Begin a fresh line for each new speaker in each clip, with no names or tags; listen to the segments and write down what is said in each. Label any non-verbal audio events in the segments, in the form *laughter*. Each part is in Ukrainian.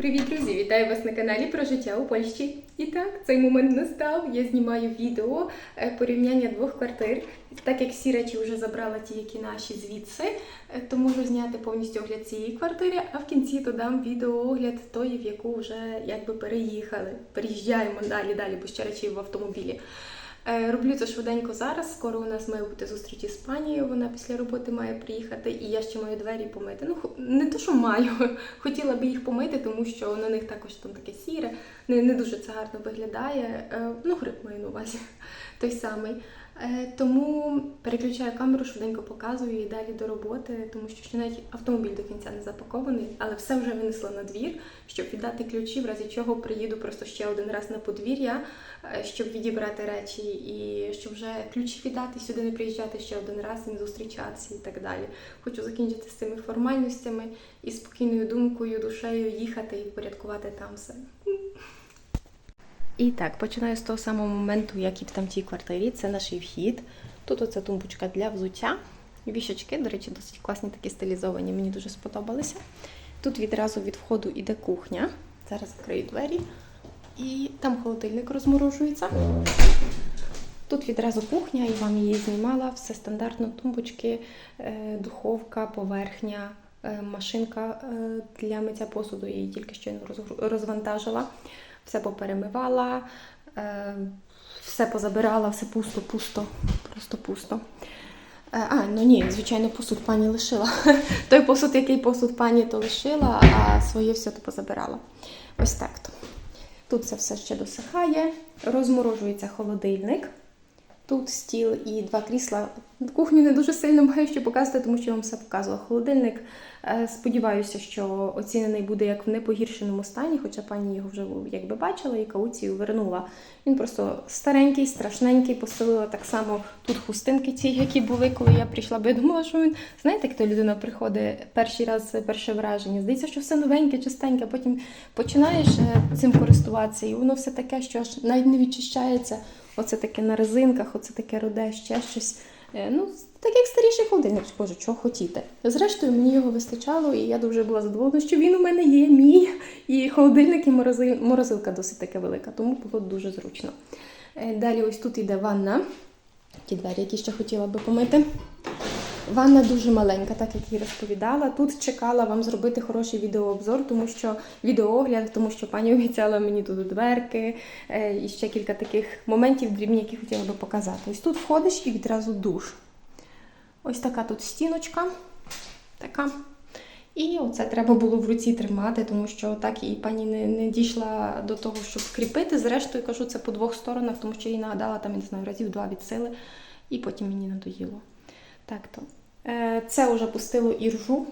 Привіт, друзі! Вітаю вас на каналі про життя у Польщі. І так, цей момент настав. Я знімаю відео е, порівняння двох квартир. Так як всі речі вже забрала ті, які наші звідси, е, то можу зняти повністю огляд цієї квартири, а в кінці додам відеоогляд тої, в яку вже якби переїхали. Переїжджаємо далі, далі, бо ще речі в автомобілі. Е, Роблю це швиденько зараз. Скоро у нас має бути зустріч із панією. Вона після роботи має приїхати, і я ще маю двері помити. Ну не то, що маю, *laughs* хотіла би їх помити, тому що на них також там таке сіре, не, не дуже це гарно виглядає. Е, Ну, гриб маю на увазі, *laughs* той самий. Е, Тому переключаю камеру, швиденько показую і далі до роботи, тому що ще навіть автомобіль до кінця не запакований, але все вже винесла на двір, щоб віддати ключі, в разі чого приїду просто ще один раз на подвір'я, е, щоб відібрати речі, і щоб вже ключі віддати сюди, не приїжджати ще один раз, не зустрічатися і так далі. Хочу закінчити з цими формальностями і спокійною думкою, душею їхати і впорядкувати там все. І так, починаю з того самого моменту, як і в тамтій квартирі. Це наш вхід. Тут оця тумбочка для взуття. Вішечки, до речі, досить класні такі стилізовані, мені дуже сподобалися. Тут відразу від входу іде кухня. Зараз закрию двері. І там холодильник розморожується. Тут відразу кухня, і вам її знімала. Все стандартно, тумбочки, е, духовка, поверхня, е, машинка е, для миття посуду. Я її тільки щойно розвантажила. Все поперемивала, е, все позабирала, все пусто, пусто, просто пусто. Е, А, ну ні, звичайно, посуд пані лишила. *laughs* Той посуд, який посуд пані, то лишила, а своє все то позабирала. Ось так то. Тут це все ще досихає, розморожується холодильник. Тут стіл і два крісла. Кухню не дуже сильно маю що показувати, тому що я вам все показувала. Холодильник. е, Сподіваюся, що оцінений буде як в непогіршеному стані, хоча пані його вже якби бачила і кауцію вернула. Він просто старенький, страшненький, постелила так само тут хустинки ті, які були, коли я прийшла, бо я думала, що він, знаєте, як то людина приходить перший раз, перше враження. Здається, що все новеньке, чистеньке, потім починаєш е, цим користуватися, і воно все таке, що аж навіть не відчищається. Оце таке на резинках, оце таке руде, ще щось. Е, Ну, так як старіший холодильник, боже, чого хотіти. Зрештою, мені його вистачало, і я дуже була задоволена, що він у мене є, мій. І холодильник, і морозилка досить таке велика, тому було дуже зручно. Е, Далі ось тут йде ванна. Ті двері, які ще хотіла би помити. Ванна дуже маленька, так як і розповідала. Тут чекала вам зробити хороший відеообзор, тому що відеоогляд, тому що пані обіцяла мені тут дверки е, і ще кілька таких моментів дрібні, які хотіла би показати. Ось тут входиш і відразу душ. Ось така тут стіночка. Така. І оце треба було в руці тримати, тому що так і пані не, не дійшла до того, щоб кріпити. Зрештою, кажу, це по двох сторонах, тому що їй нагадала там, я не знаю, разів два від сили, і потім мені надоїло. Так то. Е, Це вже пустило іржу.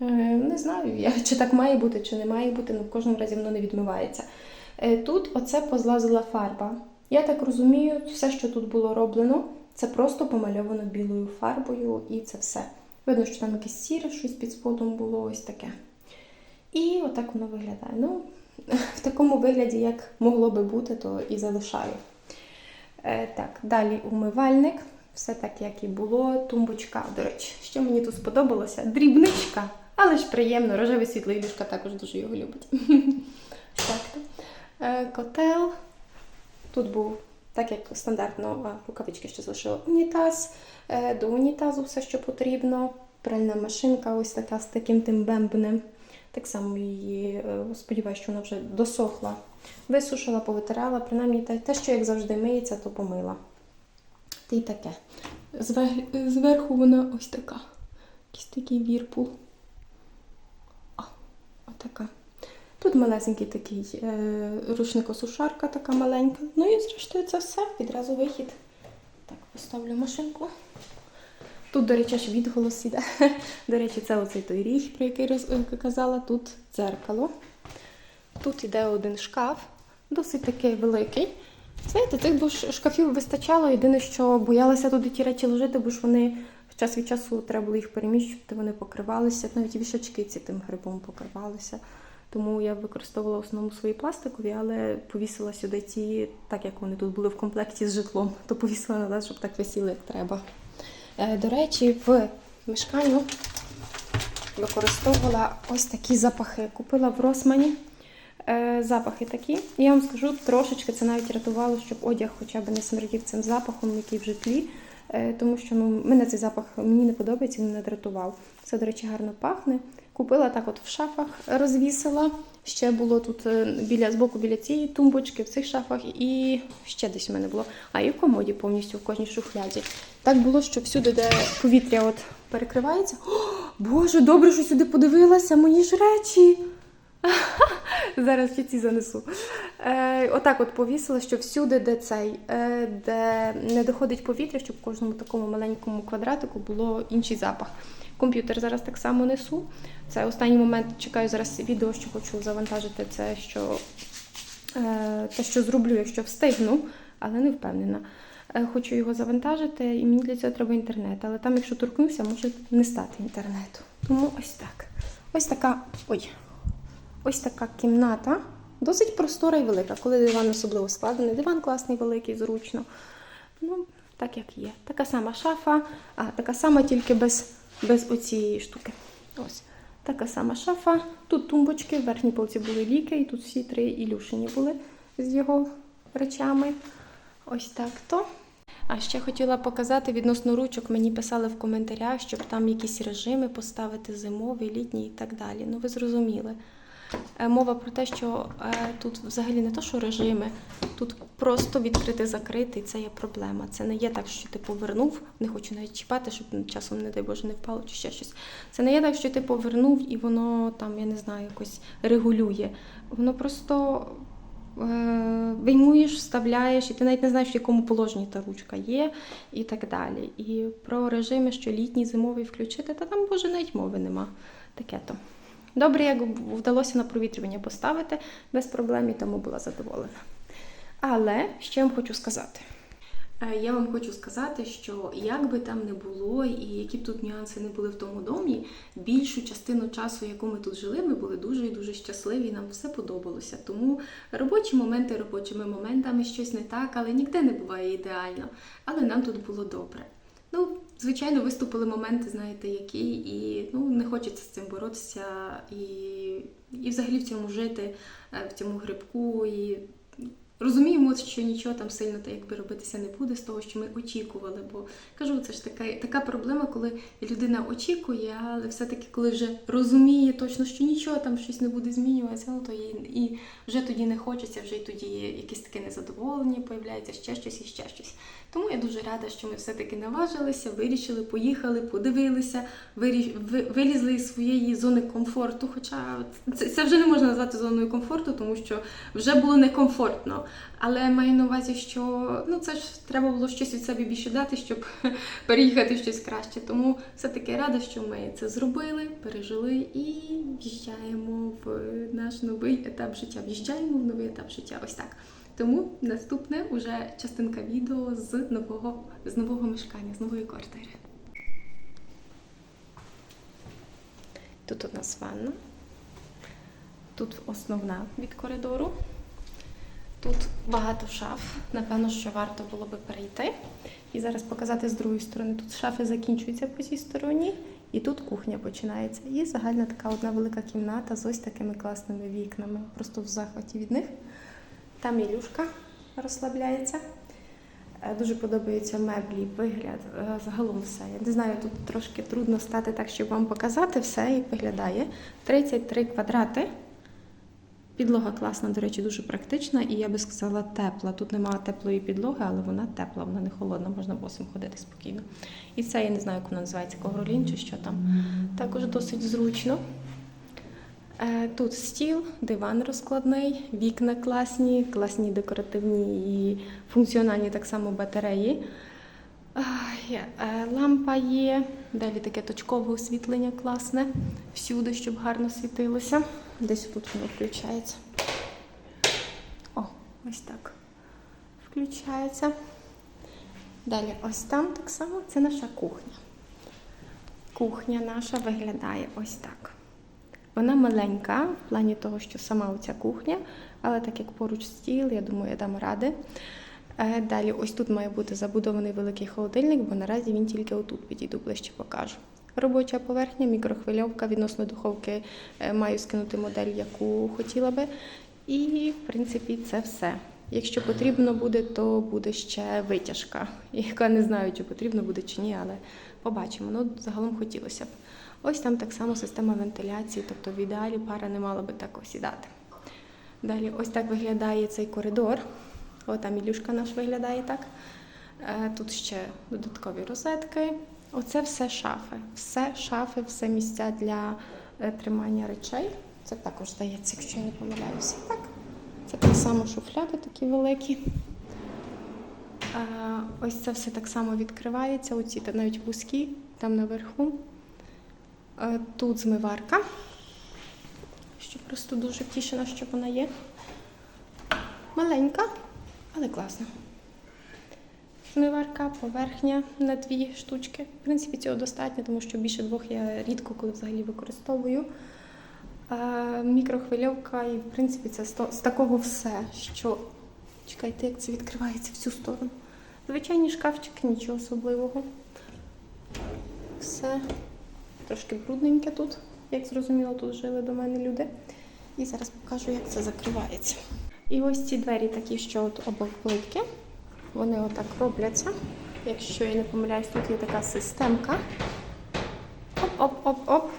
Е, Не знаю, чи так має бути, чи не має бути, але в кожному разі воно не відмивається. Е, Тут оце позлазила фарба. Я так розумію, все, що тут було роблено, це просто помальовано білою фарбою, і це все. Видно, що там якесь сіре, щось під сподом було, ось таке. І отак воно виглядає. Ну, *laughs* в такому вигляді, як могло би бути, то і залишаю. Так, далі умивальник. Все так, як і було. Тумбочка, до речі, що мені тут сподобалося? Дрібничка, але ж приємно. Рожевий світлий Ілюшка також дуже його любить. *laughs* так. Е, котел. Тут був, так як стандартно, рукавички ще залишила унітаз. Е, до унітазу все, що потрібно. Пральна машинка, ось така з таким тим бембнем. Так само її, е, сподіваюся, що вона вже досохла. Висушила, повитирала, принаймні те, що як завжди миється, то помила. Та й таке. Звер- Зверху вона ось така. Якийсь такий вірпул. О, отака. Тут малесенький такий е, рушникосушарка така маленька. Ну і зрештою це все. Відразу вихід. Так, поставлю машинку. Тут, до речі, аж відголос іде. *laughs* До речі, це оцей той ріг, про який роз... е, казала. Тут дзеркало. Тут іде один шкаф, досить такий великий. Знаєте, цих бо шкафів вистачало. Єдине, що боялася туди ті речі ложити, бо ж вони час від часу треба було їх переміщувати, вони покривалися. Навіть вішачки ці тим грибом покривалися. Тому я використовувала в основному свої пластикові, але повісила сюди ті, так як вони тут були в комплекті з житлом, то повісила назад, щоб так висіли, як треба. Е, До речі, в мешканню використовувала ось такі запахи. Купила в Росмані запахи такі. Я вам скажу, трошечки це навіть рятувало, щоб одяг хоча б не смердів цим запахом, який в житлі. Е, тому що ну, мене цей запах мені не подобається, він не дратував. Це, до речі, гарно пахне. Купила так от в шафах, розвісила. Ще було тут е, біля збоку біля цієї тумбочки, в цих шафах, і ще десь у мене було. А і в комоді повністю в кожній шухляді. Так було, що всюди, де повітря от перекривається. О, Боже, добре, що сюди подивилася, мої ж речі. *laughs* Зараз ще ці занесу. Е, отак от повісила, що всюди, де цей, е, де не доходить повітря, щоб в кожному такому маленькому квадратику було інший запах. Комп'ютер зараз так само несу. Це останній момент. Чекаю зараз відео, що хочу завантажити це, що е, те, що зроблю, якщо встигну, але не впевнена. Е, Хочу його завантажити, і мені для цього треба інтернет. Але там, якщо торкнуся, може не стати інтернету. Тому ось так. Ось така. Ой. Ось така кімната. Досить простора і велика. Коли диван особливо складений, диван класний, великий, зручно. Ну, так як є. Така сама шафа, а така сама, тільки без, без оцієї штуки. Ось. Така сама шафа. Тут тумбочки, в верхній полці були ліки, і тут всі три Ілюшині були з його речами. Ось так то. А ще хотіла показати відносно ручок. Мені писали в коментарях, щоб там якісь режими поставити зимовий, літній і так далі. Ну, ви зрозуміли. Е, Мова про те, що е, тут взагалі не то, що режими, тут просто відкрити-закрити, і це є проблема. Це не є так, що ти повернув, не хочу навіть чіпати, щоб часом, не дай Боже, не впало чи ще щось. Це не є так, що ти повернув і воно там, я не знаю, якось регулює. Воно просто е, виймуєш, вставляєш, і ти навіть не знаєш, в якому положенні та ручка є, і так далі. І про режими, що літній, зимовий включити, та там, боже, навіть мови нема. Таке то. Добре, як вдалося на провітрювання поставити без проблем, і тому була задоволена. Але я вам хочу сказати? Е, Я вам хочу сказати, що як би там не було, і які б тут нюанси не були в тому домі, більшу частину часу, яку ми тут жили, ми були дуже і дуже щасливі, нам все подобалося. Тому робочі моменти робочими моментами щось не так, але ніде не буває ідеально. Але нам тут було добре. Ну, звичайно, виступили моменти, знаєте, які, і ну, не хочеться з цим боротися, і, і взагалі в цьому жити, е, в цьому грибку. І розуміємо, що нічого там сильно так якби робитися не буде з того, що ми очікували. Бо кажу, це ж така, така проблема, коли людина очікує, але все-таки, коли вже розуміє точно, що нічого там щось не буде змінюватися, ну то і, і вже тоді не хочеться, вже й тоді якесь таке незадоволення появляється, ще щось і ще щось. Тому я дуже рада, що ми все-таки наважилися, вирішили, поїхали, подивилися, виріш... вилізли із своєї зони комфорту. Хоча це, це вже не можна назвати зоною комфорту, тому що вже було некомфортно. Але маю на увазі, що ну це ж треба було щось від себе більше дати, щоб *laughs* переїхати в щось краще. Тому все-таки рада, що ми це зробили, пережили і в'їжджаємо в наш новий етап життя. В'їжджаємо в новий етап життя. Ось так. Тому наступне уже частинка відео з нового, з нового мешкання, з нової квартири. Тут у нас ванна. Тут основна від коридору. Тут багато шаф. Напевно, що варто було би перейти. І зараз показати з другої сторони. Тут шафи закінчуються по цій стороні, і тут кухня починається. І загальна така одна велика кімната з ось такими класними вікнами. Просто в захваті від них. Там Ілюшка розслабляється. Е, Дуже подобаються меблі, вигляд, е, загалом все. Я не знаю, тут трошки трудно стати так, щоб вам показати все, як виглядає. 33 квадрати. Підлога класна, до речі, дуже практична і я би сказала тепла. Тут немає теплої підлоги, але вона тепла, вона не холодна, можна босим ходити спокійно. І це я не знаю, як вона називається, ковролін чи що там. Також досить зручно. Е, Тут стіл, диван розкладний, вікна класні, класні декоративні і функціональні так само батареї. Е, Лампа є, далі таке точкове освітлення класне, всюди, щоб гарно світилося. Десь тут воно включається. О, ось так. Включається. Далі ось там так само це наша кухня. Кухня наша виглядає ось так. Вона маленька в плані того, що сама оця кухня, але так як поруч стіл, я думаю, я дам ради. Е, Далі, ось тут має бути забудований великий холодильник, бо наразі він тільки отут підійду ближче покажу. Робоча поверхня, мікрохвильовка відносно духовки е, маю скинути модель, яку хотіла би. І, в принципі, це все. Якщо потрібно буде, то буде ще витяжка, *laughs* яка не знаю, чи потрібно буде чи ні, але побачимо. Ну, загалом хотілося б. Ось там так само система вентиляції, тобто в ідеалі пара не мала би так осідати. Далі, ось так виглядає цей коридор. О, там Ілюшка наш виглядає так. Е, Тут ще додаткові розетки. Оце все шафи. Все шафи, все місця для е, тримання речей. Це також здається, якщо я не помиляюся. Так. Це так само шуфляди такі великі. Ось це все так само відкривається. Оці та навіть вузькі, там наверху. Е, Тут змиварка. Що просто дуже тішена, що вона є. Маленька, але класна. Змиварка, поверхня на дві штучки. В принципі, цього достатньо, тому що більше двох я рідко коли взагалі використовую. Мікрохвильовка, і в принципі це з такого все, що чекайте, як це відкривається в цю сторону. Звичайні шкафчики, нічого особливого. Все трошки брудненьке тут, як зрозуміло, тут жили до мене люди. І зараз покажу, як це закривається. І ось ці двері такі, що от обох плитки. Вони отак робляться. Якщо я не помиляюсь, тут є така системка. Оп-оп-оп-оп.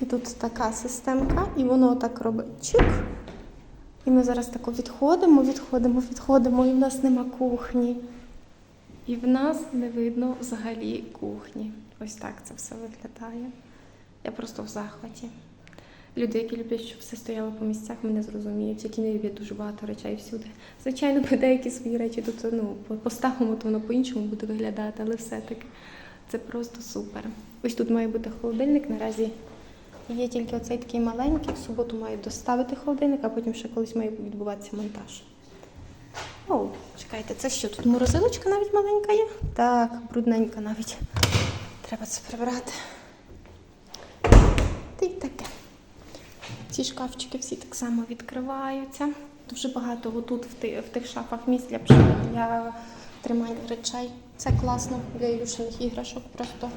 І тут така системка, і воно отак робить чик. І ми зараз тако відходимо, відходимо, відходимо, і в нас нема кухні. І в нас не видно взагалі кухні. Ось так це все виглядає. Я просто в захваті. Люди, які люблять, щоб все стояло по місцях, мене зрозуміють, які не люблять дуже багато речей всюди. Звичайно, деякі свої речі тут ну, по- поставимо, то воно по-іншому буде виглядати, але все-таки це просто супер. Ось тут має бути холодильник. Наразі є тільки оцей такий маленький. В суботу мають доставити холодильник, а потім ще колись має відбуватися монтаж. О, чекайте, це що? Тут морозилочка навіть маленька є? Так, брудненька навіть. Треба це прибрати. Та й таке. Ці шкафчики всі так само відкриваються. Дуже багато отут в, ти, в тих шафах місць для, для тримання речей. Це класно для Ілюшиних іграшок. Просто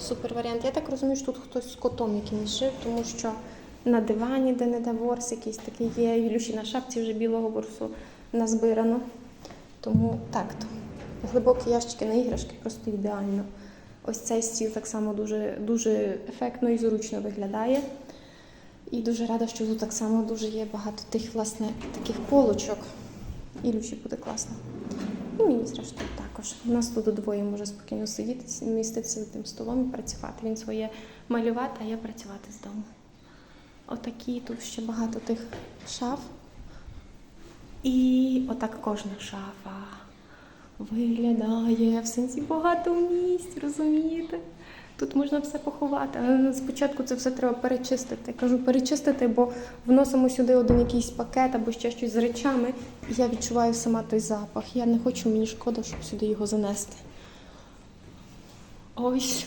супер варіант. Я так розумію, що тут хтось з котом якимось жив, тому що на дивані, де не ворс, якийсь такий є. Ілюші на шапці вже білого ворсу назбирано. Тому так то. Глибокі ящики на іграшки просто ідеально. Ось цей стіл так само дуже, дуже ефектно і зручно виглядає. І дуже рада, що тут так само дуже є багато тих, власне, таких полочок. Ілюші буде класно. І мені зрештою також. У нас тут двоє може спокійно сидіти, міститися за тим столом і працювати. Він своє малювати, а я працювати з дому. Отакі тут ще багато тих шаф. І отак кожна шафа виглядає в сенсі багато місць, розумієте? Тут можна все поховати, але спочатку це все треба перечистити. Кажу, перечистити, бо вносимо сюди один якийсь пакет або ще щось з речами, і я відчуваю сама той запах. Я не хочу, мені шкода, щоб сюди його занести. Ось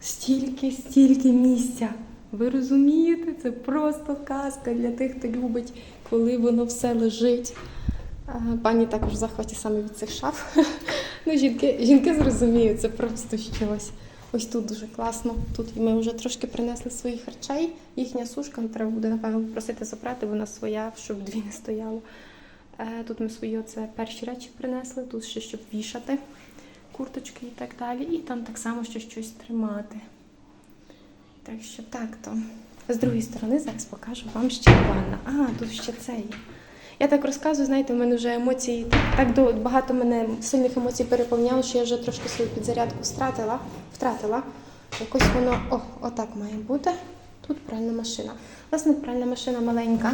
стільки, стільки місця. Ви розумієте, це просто казка для тих, хто любить, коли воно все лежить. Пані також в захваті саме від цих шаф. *laughs* Ну, жінки, жінки зрозуміють, це просто щось. Ось тут дуже класно. Тут ми вже трошки принесли своїх речей. Їхня сушка треба буде, напевно, попросити забрати, вона своя, щоб дві не стояло. Е, Тут ми свої оце перші речі принесли, тут ще щоб вішати курточки і так далі. І там так само ще щось тримати. Так що так то. З другої сторони зараз покажу вам ще ванна. А, тут ще це є. Я так розказую, знаєте, в мене вже емоції так до багато мене сильних емоцій переповняло, що я вже трошки свою підзарядку втратила. Втратила. Якось воно о, отак має бути. Тут пральна машина. Власне, пральна машина маленька,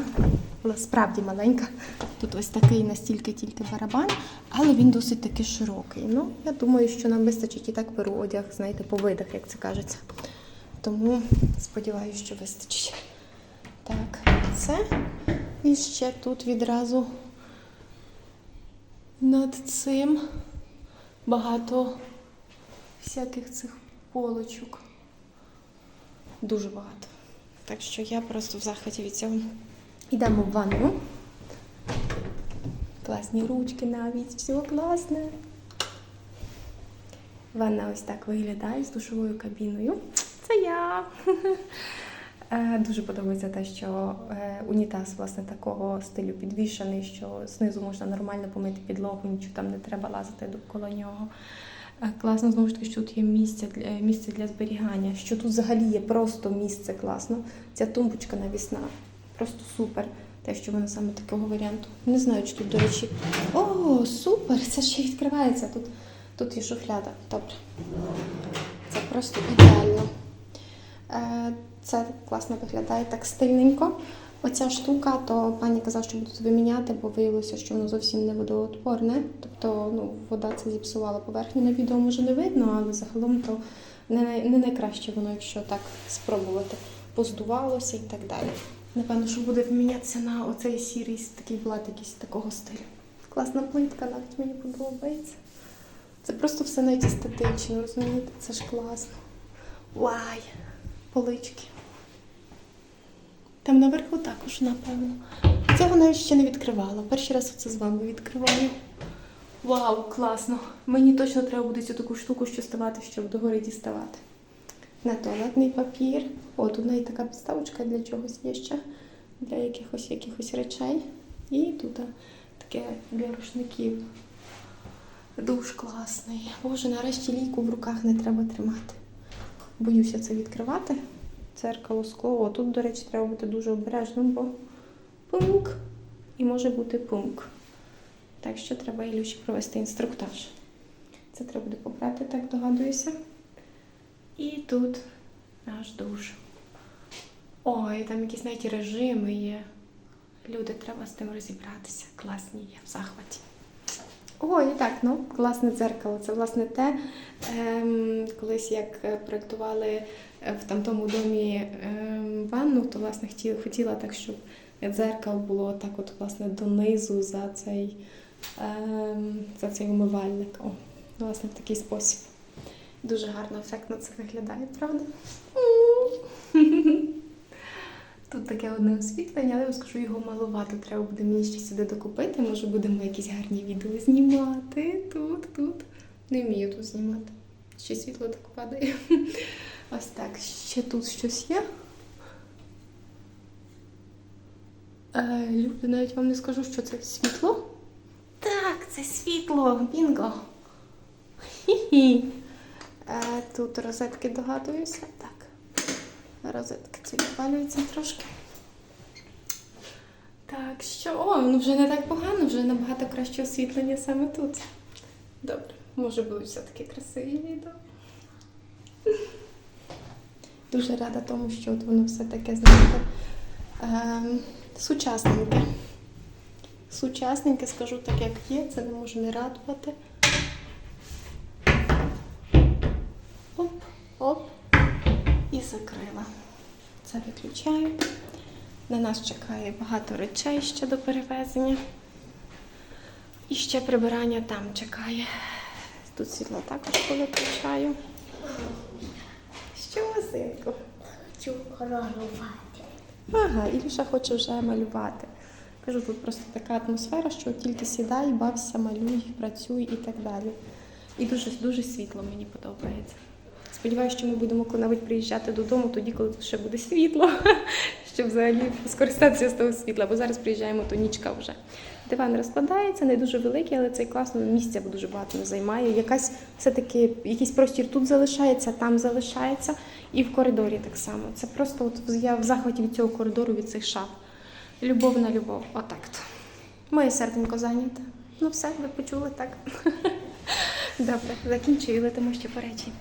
але справді маленька. Тут ось такий настільки тільки барабан, але він досить таки широкий. Ну, я думаю, що нам вистачить і так беру одяг, знаєте, по видах, як це кажеться. Тому сподіваюся, що вистачить. Так, це. І ще тут відразу над цим багато всяких цих полочок. Дуже багато. Так що я просто в захваті від цього. Йдемо в ванну. Класні ручки навіть, все класне. Ванна ось так виглядає з душовою кабіною. Це я. *laughs* Е, Дуже подобається те, що е, унітаз власне такого стилю підвішений, що знизу можна нормально помити підлогу, нічого там не треба лазити довкола нього. Е, Класно, знову ж таки, що тут є місце для, місце для зберігання, що тут взагалі є просто місце класно. Ця тумбочка навісна, просто супер. Те, що вона саме такого варіанту. Не знаю, чи тут, до речі. О, супер! Це ще відкривається. Тут, тут є шуфляда. Добре. Це просто ідеально. Е, Це класно виглядає так стильненько. Оця штука, то пані казала, що будуть виміняти, бо виявилося, що воно зовсім не водоотпорне. Тобто ну, вода це зіпсувала поверхню. На відео може не видно, але загалом то не, не найкраще воно, якщо так спробувати. Поздувалося і так далі. Напевно, що буде вмінятися на оцей сірий такий блат якийсь такого стилю. Класна плитка, навіть мені подобається. Це просто все навіть естетично, розумієте? Це ж класно. Вай! Полички. Там наверху також, напевно. Цього навіть ще не відкривала. Перший раз це з вами відкриваю. Вау, класно! Мені точно треба буде цю таку штуку, що ставати, щоб догори діставати. На туалетний папір. О, тут навіть така підставочка для чогось є ще, для якихось якихось речей. І тут таке для рушників. Душ класний. Боже, нарешті лійку в руках не треба тримати. Боюся це відкривати. Церкало, скло. О, тут, до речі, треба бути дуже обережним, бо пунк. І може бути пунк. Так що треба Ілюші провести інструктаж. Це треба буде побрати, так догадуюся. І тут наш душ. Ой, там якісь навіть режими є. Люди, треба з тим розібратися. Класні, я в захваті. Ой, так, ну, класне дзеркало. Це власне те, ем, колись як е, проєктували е, в тамтому домі ем, ванну, то власне хотіла, хотіла так, щоб дзеркало було так, от, власне, донизу за цей, ем, за цей умивальник. О, власне, в такий спосіб. Дуже гарно, ефектно це виглядає, правда? *laughs* Тут таке одне освітлення, але я вам скажу, його малувати. Треба буде мені ще сюди докупити. Може, будемо якісь гарні відео знімати. Тут, тут. Не вмію тут знімати. Ще світло так падає. *laughs* Ось так. Ще тут щось є. Е, люди, навіть вам не скажу, що це світло. Так, це світло. Бінго. Хі-хі. Е, тут розетки догадуюся. Так. Розетки ці відпалюються трошки. Так, що. О, ну вже не так погано, вже набагато краще освітлення саме тут. Добре, може будуть все-таки красиві відео. Дуже рада тому, що от воно все таке, знаєте, ем, сучасненьке. Сучасненьке, скажу так, як є, це не може не радувати. Це виключаю. На нас чекає багато речей ще до перевезення. І ще прибирання там чекає. Тут світло також повиключаю. Що, синку?
Хочу малювати.
Ага, Ілюша хоче вже малювати. Кажу, тут просто така атмосфера, що тільки сідай, бався, малюй, працюй і так далі. І дуже, дуже світло мені подобається. Сподіваюся, що ми будемо коли-небудь приїжджати додому тоді, коли ще буде світло, *laughs* щоб взагалі скористатися з того світла, бо зараз приїжджаємо, то нічка вже. Диван розкладається, не дуже великий, але цей класно місця дуже багато не займає. Якась все-таки якийсь простір тут залишається, там залишається, і в коридорі так само. Це просто от я в захваті від цього коридору, від цих шаф. Любов на любов. Отак. то. Моє серденько зайняте. Ну все, ви почули так. *laughs* Добре, закінчую, летимо ще по речі.